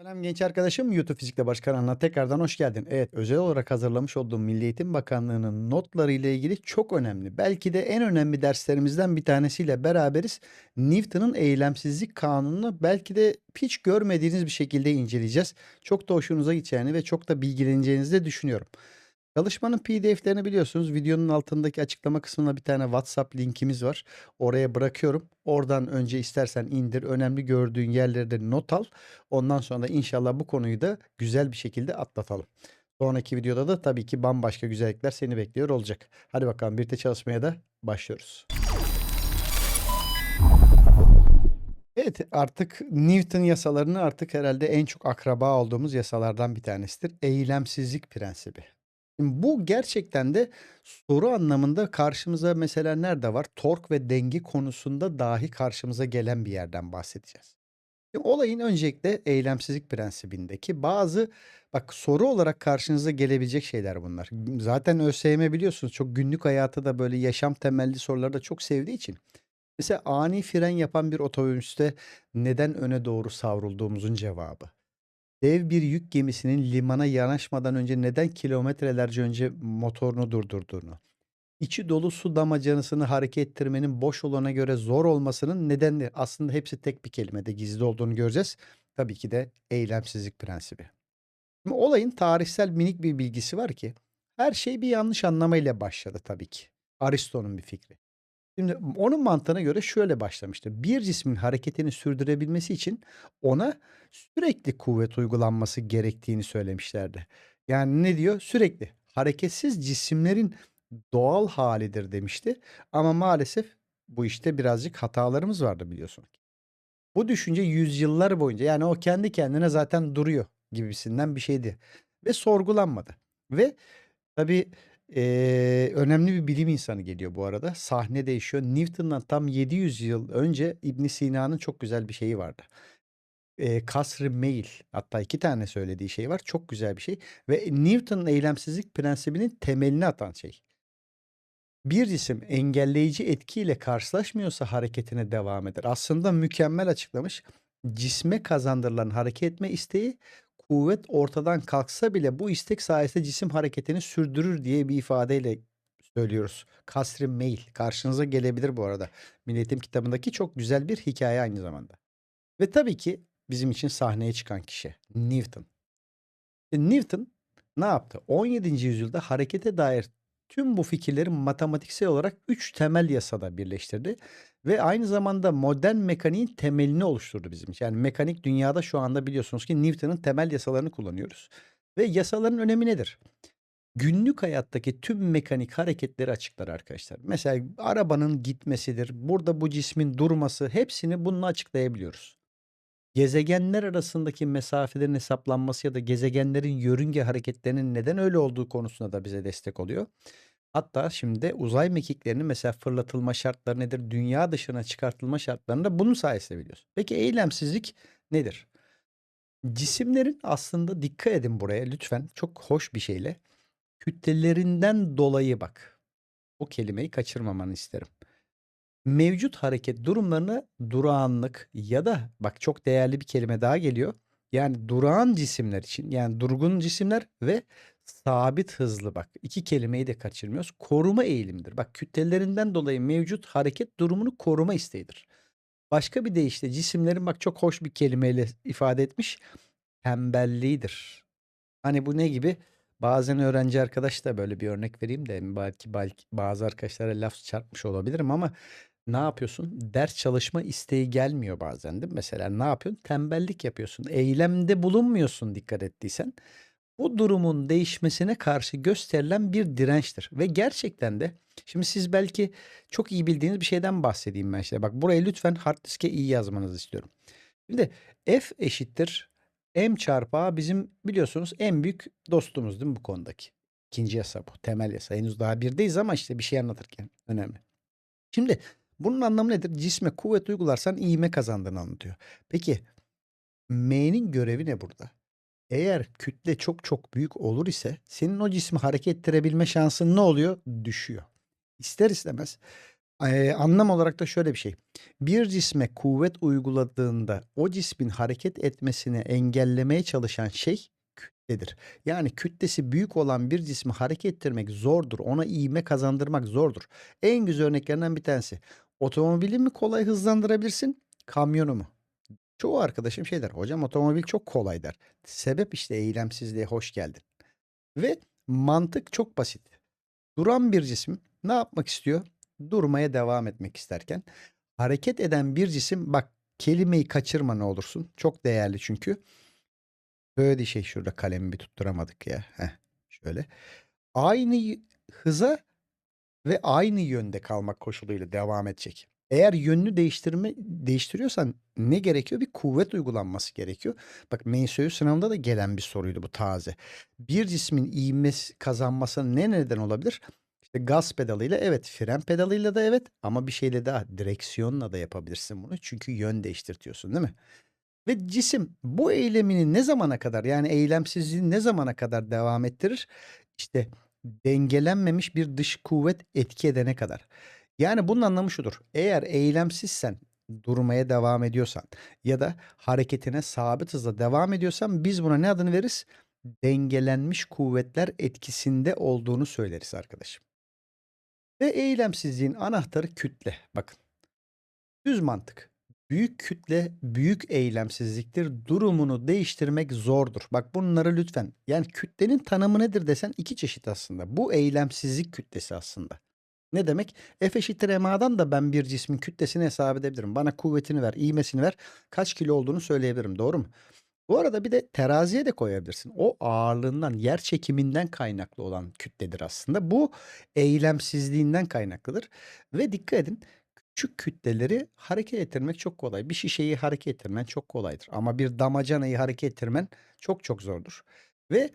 Selam genç arkadaşım, YouTube Fizik'te Baş kanalına tekrardan hoş geldin. Evet, özel olarak hazırlamış olduğum Milli Eğitim Bakanlığı'nın notları ile ilgili çok önemli, belki de en önemli derslerimizden bir tanesiyle beraberiz. Newton'un eylemsizlik kanununu belki de hiç görmediğiniz bir şekilde inceleyeceğiz. Çok da hoşunuza gideceğini ve çok da bilgileneceğinizi de düşünüyorum. Çalışmanın PDF'lerini biliyorsunuz. Videonun altındaki açıklama kısmına bir tane WhatsApp linkimiz var. Oraya bırakıyorum. Oradan önce istersen indir. Önemli gördüğün yerleri de not al. Ondan sonra da inşallah bu konuyu da güzel bir şekilde atlatalım. Sonraki videoda da tabii ki bambaşka güzellikler seni bekliyor olacak. Hadi bakalım birlikte çalışmaya da başlıyoruz. Evet artık Newton yasalarını artık herhalde en çok akraba olduğumuz yasalardan bir tanesidir. Eylemsizlik prensibi. Şimdi bu gerçekten de soru anlamında karşımıza mesela nerede var? Tork ve denge konusunda dahi karşımıza gelen bir yerden bahsedeceğiz. Şimdi olayın öncelikle eylemsizlik prensibindeki bazı bak soru olarak karşınıza gelebilecek şeyler bunlar. Zaten ÖSYM biliyorsunuz çok günlük hayatı da böyle yaşam temelli soruları da çok sevdiği için. Mesela ani fren yapan bir otobüste neden öne doğru savrulduğumuzun cevabı. Dev bir yük gemisinin limana yanaşmadan önce neden kilometrelerce önce motorunu durdurduğunu, içi dolu su damacanasını hareket ettirmenin boş olana göre zor olmasının nedeni aslında hepsi tek bir kelimede gizli olduğunu göreceğiz. Tabii ki de eylemsizlik prensibi. Şimdi olayın tarihsel minik bir bilgisi var ki her şey bir yanlış anlamayla başladı tabii ki. Aristo'nun bir fikri. Şimdi onun mantığına göre şöyle başlamıştı. Bir cismin hareketini sürdürebilmesi için ona sürekli kuvvet uygulanması gerektiğini söylemişlerdi. Yani ne diyor? Sürekli. Hareketsiz cisimlerin doğal halidir demişti. Ama maalesef bu işte birazcık hatalarımız vardı biliyorsun. Bu düşünce yüzyıllar boyunca yani o kendi kendine zaten duruyor gibisinden bir şeydi. Ve sorgulanmadı. Ve tabii Eee, önemli bir bilim insanı geliyor bu arada. Sahne değişiyor. Newton'dan tam 700 yıl önce İbn Sina'nın çok güzel bir şeyi vardı. Eee, Kasr-ı Meyl hatta 2 tane söylediği şey var. Çok güzel bir şey ve Newton'un eylemsizlik prensibinin temelini atan şey. Bir cisim engelleyici etkiyle karşılaşmıyorsa hareketine devam eder. Aslında mükemmel açıklamış. Cisme kazandırılan hareket etme isteği kuvvet ortadan kalksa bile bu istek sayesinde cisim hareketini sürdürür diye bir ifadeyle söylüyoruz. Kasr-ı Meyl karşınıza gelebilir bu arada. Milli Eğitim kitabındaki çok güzel bir hikaye aynı zamanda. Ve tabii ki bizim için sahneye çıkan kişi Newton. E, Newton ne yaptı? 17. yüzyılda harekete dair tüm bu fikirleri matematiksel olarak 3 temel yasada birleştirdi ve aynı zamanda modern mekaniğin temelini oluşturdu bizim için. Yani mekanik dünyada şu anda biliyorsunuz ki Newton'un temel yasalarını kullanıyoruz. Ve yasaların önemi nedir? Günlük hayattaki tüm mekanik hareketleri açıklar arkadaşlar. Mesela arabanın gitmesidir, burada bu cismin durması hepsini bununla açıklayabiliyoruz. Gezegenler arasındaki mesafelerin hesaplanması ya da gezegenlerin yörünge hareketlerinin neden öyle olduğu konusunda da bize destek oluyor. Hatta şimdi uzay mekiklerinin mesela fırlatılma şartları nedir? Dünya dışına çıkartılma şartlarını da bunun sayesinde biliyoruz. Peki eylemsizlik nedir? Cisimlerin aslında dikkat edin buraya lütfen çok hoş bir şeyle kütlelerinden dolayı bak. O kelimeyi kaçırmamanı isterim. Mevcut hareket durumlarına durağanlık ya da bak çok değerli bir kelime daha geliyor. Yani durağan cisimler için yani durgun cisimler ve sabit hızlı bak iki kelimeyi de kaçırmıyoruz. Koruma eğilimidir. Bak kütlelerinden dolayı mevcut hareket durumunu koruma isteğidir. Başka bir deyişle cisimlerin bak çok hoş bir kelimeyle ifade etmiş. Tembelliğidir. Hani bu ne gibi? Bazen öğrenci arkadaş da böyle bir örnek vereyim de belki, belki bazı arkadaşlara laf çarpmış olabilirim ama ne yapıyorsun? Ders çalışma isteği gelmiyor bazen değil mi? Mesela ne yapıyorsun? Tembellik yapıyorsun. Eylemde bulunmuyorsun dikkat ettiysen. Bu durumun değişmesine karşı gösterilen bir dirençtir. Ve gerçekten de şimdi siz belki çok iyi bildiğiniz bir şeyden bahsedeyim ben işte. Bak burayı lütfen hard diske iyi yazmanızı istiyorum. Şimdi F eşittir M çarpı A bizim biliyorsunuz en büyük dostumuz değil mi bu konudaki? İkinci yasa bu. Temel yasa. Henüz daha birdeyiz ama işte bir şey anlatırken önemli. Şimdi bunun anlamı nedir? Cisme kuvvet uygularsan ivme kazandığını anlatıyor. Peki M'nin görevi ne burada? Eğer kütle çok çok büyük olur ise senin o cismi hareket ettirebilme şansın ne oluyor? Düşüyor. İster istemez Eee, anlam olarak da şöyle bir şey. Bir cisme kuvvet uyguladığında o cismin hareket etmesini engellemeye çalışan şey kütledir. Yani kütlesi büyük olan bir cismi hareket ettirmek zordur. Ona ivme kazandırmak zordur. En güzel örneklerinden bir tanesi. Otomobili mi kolay hızlandırabilirsin, kamyonu mu? Çoğu arkadaşım şey der, "Hocam otomobil çok kolay." der. Sebep işte eylemsizliğe hoş geldin. Ve mantık çok basit. Duran bir cisim ne yapmak istiyor? Durmaya devam etmek isterken hareket eden bir cisim bak kelimeyi kaçırma ne olursun. Çok değerli çünkü. Böyle şey şurada kalemi bir tutturamadık ya. Heh, şöyle. Aynı hıza ve aynı yönde kalmak koşuluyla devam edecek. Eğer yönünü değiştirme değiştiriyorsan ne gerekiyor? Bir kuvvet uygulanması gerekiyor. Bak MSÖ sınavında da gelen bir soruydu bu taze. Bir cismin ivmesi kazanmasına ne neden olabilir? İşte gaz pedalıyla evet, fren pedalıyla da evet ama bir şeyle daha direksiyonla da yapabilirsin bunu. Çünkü yön değiştirtiyorsun, değil mi? Ve cisim bu eylemini ne zamana kadar yani eylemsizliği ne zamana kadar devam ettirir? İşte dengelenmemiş bir dış kuvvet etki edene kadar. Yani bunun anlamı şudur. Eğer eylemsizsen, durmaya devam ediyorsan ya da hareketine sabit hızla devam ediyorsan biz buna ne adını veririz? Dengelenmiş kuvvetler etkisinde olduğunu söyleriz arkadaşım. Ve eylemsizliğin anahtarı kütle. Bakın. Düz mantık. Büyük kütle büyük eylemsizliktir. Durumunu değiştirmek zordur. Bak bunları lütfen. Yani kütlenin tanımı nedir desen iki çeşit aslında. Bu eylemsizlik kütlesi aslında. Ne demek? F eşittir MA'dan da ben bir cismin kütlesini hesap edebilirim. Bana kuvvetini ver, ivmesini ver, kaç kilo olduğunu söyleyebilirim. Doğru mu? Bu arada bir de teraziye de koyabilirsin. O ağırlığından, yer çekiminden kaynaklı olan kütledir aslında. Bu eylemsizliğinden kaynaklıdır. Ve dikkat edin, küçük kütleleri hareket ettirmek çok kolay. Bir şişeyi hareket ettirmen çok kolaydır. Ama bir damacanayı hareket ettirmen çok çok zordur. Ve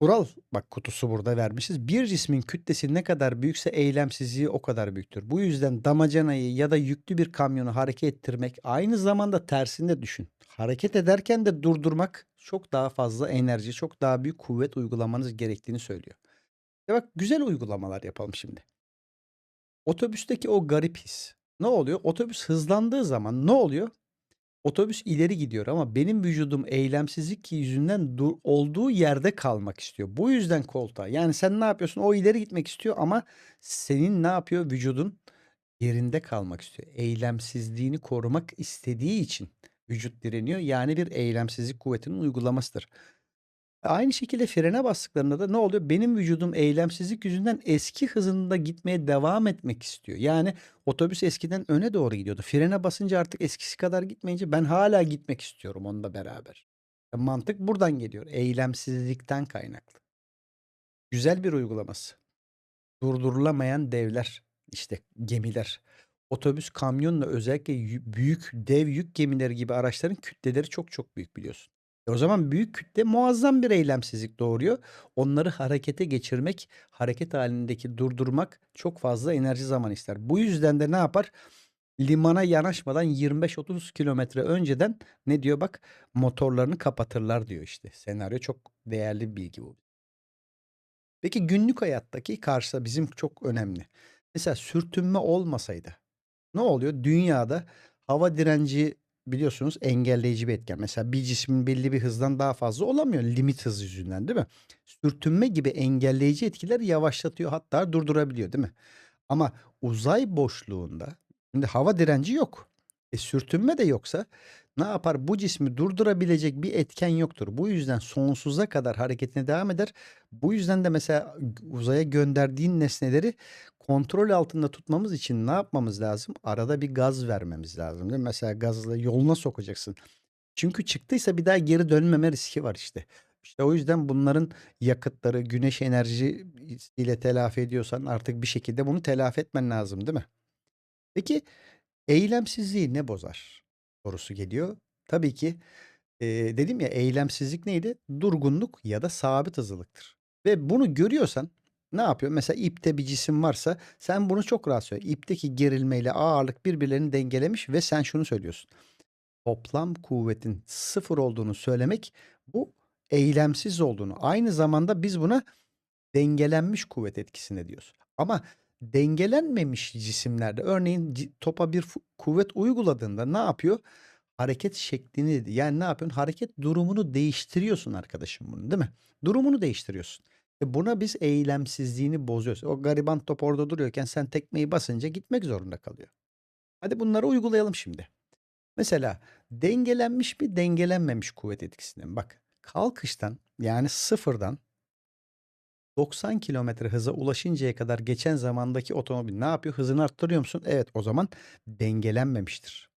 kural, bak kutusu burada vermişiz. Bir cismin kütlesi ne kadar büyükse eylemsizliği o kadar büyüktür. Bu yüzden damacanayı ya da yüklü bir kamyonu hareket ettirmek aynı zamanda tersinde düşün. Hareket ederken de durdurmak çok daha fazla enerji, çok daha büyük kuvvet uygulamanız gerektiğini söylüyor. Ya bak güzel uygulamalar yapalım şimdi. Otobüsteki o garip his. Ne oluyor? Otobüs hızlandığı zaman ne oluyor? Otobüs ileri gidiyor ama benim vücudum eylemsizlik yüzünden dur olduğu yerde kalmak istiyor. Bu yüzden koltuğa. Yani sen ne yapıyorsun? O ileri gitmek istiyor ama senin ne yapıyor? Vücudun yerinde kalmak istiyor. Eylemsizliğini korumak istediği için vücut direniyor. Yani bir eylemsizlik kuvvetinin uygulamasıdır. Aynı şekilde frene bastıklarında da ne oluyor? Benim vücudum eylemsizlik yüzünden eski hızında gitmeye devam etmek istiyor. Yani otobüs eskiden öne doğru gidiyordu. Frene basınca artık eskisi kadar gitmeyince ben hala gitmek istiyorum onunla beraber. E, Mantık buradan geliyor. Eylemsizlikten kaynaklı. Güzel bir uygulaması. Durdurulamayan devler, işte gemiler. Otobüs, kamyonla özellikle yü- büyük dev yük gemileri gibi araçların kütleleri çok çok büyük biliyorsun. E o zaman büyük kütle muazzam bir eylemsizlik doğuruyor. Onları harekete geçirmek, hareket halindeki durdurmak çok fazla enerji zaman ister. Bu yüzden de ne yapar? Limana yanaşmadan 25-30 kilometre önceden ne diyor bak motorlarını kapatırlar diyor işte. Senaryo çok değerli bir bilgi bu. Peki günlük hayattaki karşıda bizim çok önemli. Mesela sürtünme olmasaydı ne oluyor? Dünyada hava direnci biliyorsunuz engelleyici bir etken. Mesela bir cismin belli bir hızdan daha fazla olamıyor limit hız yüzünden değil mi? Sürtünme gibi engelleyici etkiler yavaşlatıyor hatta durdurabiliyor değil mi? Ama uzay boşluğunda şimdi hava direnci yok. E sürtünme de yoksa ne yapar? Bu cismi durdurabilecek bir etken yoktur. Bu yüzden sonsuza kadar hareketine devam eder. Bu yüzden de mesela uzaya gönderdiğin nesneleri kontrol altında tutmamız için ne yapmamız lazım? Arada bir gaz vermemiz lazım değil mi? Mesela gazla yoluna sokacaksın. Çünkü çıktıysa bir daha geri dönmeme riski var işte. İşte o yüzden bunların yakıtları güneş enerjisiyle telafi ediyorsan artık bir şekilde bunu telafi etmen lazım değil mi? Peki eylemsizliği ne bozar? Sorusu geliyor. Tabii ki eee, dedim ya eylemsizlik neydi? Durgunluk ya da sabit hızlılıktır. Ve bunu görüyorsan ne yapıyor? Mesela ipte bir cisim varsa sen bunu çok rahat söyle. İpteki gerilmeyle ağırlık birbirlerini dengelemiş ve sen şunu söylüyorsun. Toplam kuvvetin sıfır olduğunu söylemek bu eylemsiz olduğunu. Aynı zamanda biz buna dengelenmiş kuvvet etkisinde diyoruz. Ama dengelenmemiş cisimlerde örneğin topa bir kuvvet uyguladığında ne yapıyor? Hareket şeklini yani ne yapıyorsun? Hareket durumunu değiştiriyorsun arkadaşım bunun, değil mi? Durumunu değiştiriyorsun. E, buna biz eylemsizliğini bozuyoruz. O gariban top orada duruyorken sen tekmeyi basınca gitmek zorunda kalıyor. Hadi bunları uygulayalım şimdi. Mesela dengelenmiş mi, dengelenmemiş kuvvet etkisine mi? Bak, kalkıştan yani sıfırdan 90 kilometre hıza ulaşıncaya kadar geçen zamandaki otomobil ne yapıyor? Hızını arttırıyor musun? Evet, o zaman dengelenmemiştir.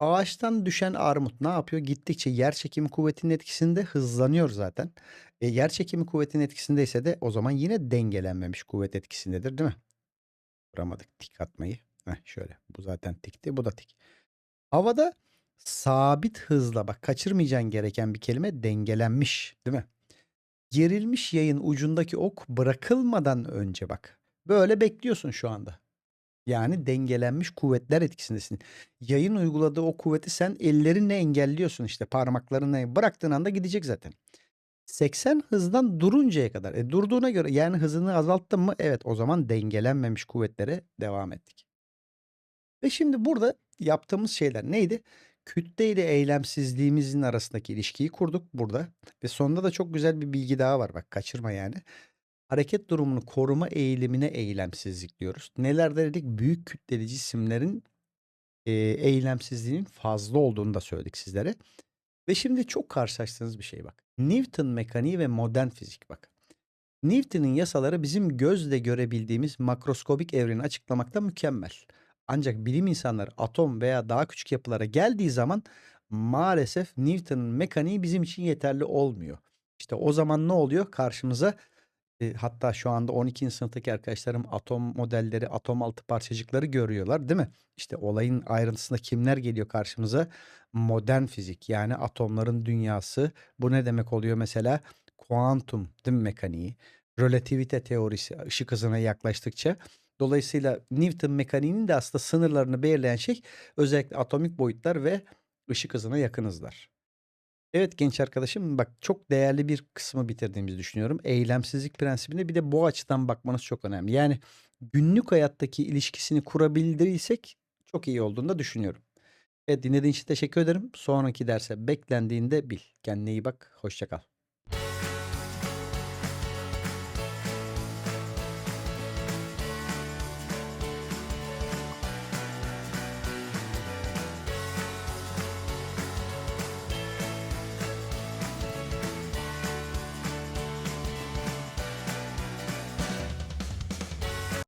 Ağaçtan düşen armut ne yapıyor? Gittikçe yerçekimi kuvvetinin etkisinde hızlanıyor zaten. E, yerçekimi kuvvetinin etkisindeyse de o zaman yine dengelenmemiş kuvvet etkisindedir, değil mi? Kuramadık tik atmayı. Heh, şöyle. Bu zaten tikti, bu da tik. Havada sabit hızla bak kaçırmayacağın gereken bir kelime dengelenmiş, değil mi? Gerilmiş yayın ucundaki ok bırakılmadan önce bak. Böyle bekliyorsun şu anda. Yani dengelenmiş kuvvetler etkisindesin. Yayın uyguladığı o kuvveti sen ellerinle engelliyorsun işte parmaklarınla. Bıraktığın anda gidecek zaten. 80 hızdan duruncaya kadar. E durduğuna göre yani hızını azalttın mı? Evet o zaman dengelenmemiş kuvvetlere devam ettik. Ve şimdi burada yaptığımız şeyler neydi? Kütle ile eylemsizliğimizin arasındaki ilişkiyi kurduk burada. Ve sonunda da çok güzel bir bilgi daha var bak kaçırma yani. Hareket durumunu koruma eğilimine eylemsizlik diyoruz. Neler dedik? Büyük kütleli cisimlerin e, eylemsizliğinin fazla olduğunu da söyledik sizlere. Ve şimdi çok karşılaştığınız bir şey bak. Newton mekaniği ve modern fizik bak. Newton'un yasaları bizim gözle görebildiğimiz makroskobik evreni açıklamakta mükemmel. Ancak bilim insanları atom veya daha küçük yapılara geldiği zaman maalesef Newton'un mekaniği bizim için yeterli olmuyor. İşte o zaman ne oluyor? Karşımıza e, hatta şu anda 12. sınıftaki arkadaşlarım atom modelleri, atom altı parçacıkları görüyorlar, değil mi? İşte olayın ayrıntısında kimler geliyor karşımıza? Modern fizik yani atomların dünyası. Bu ne demek oluyor mesela? Kuantum değil mi mekaniği? Relativite teorisi ışık hızına yaklaştıkça. Dolayısıyla Newton mekaniğinin de aslında sınırlarını belirleyen şey özellikle atomik boyutlar ve ışık hızına yakın hızlar. Evet genç arkadaşım bak çok değerli bir kısmı bitirdiğimizi düşünüyorum. Eylemsizlik prensibine bir de bu açıdan bakmanız çok önemli. Yani günlük hayattaki ilişkisini kurabildiysek çok iyi olduğunu da düşünüyorum. Evet dinlediğin için teşekkür ederim. Sonraki derse beklendiğinde bil. Kendine iyi bak. Hoşça kal.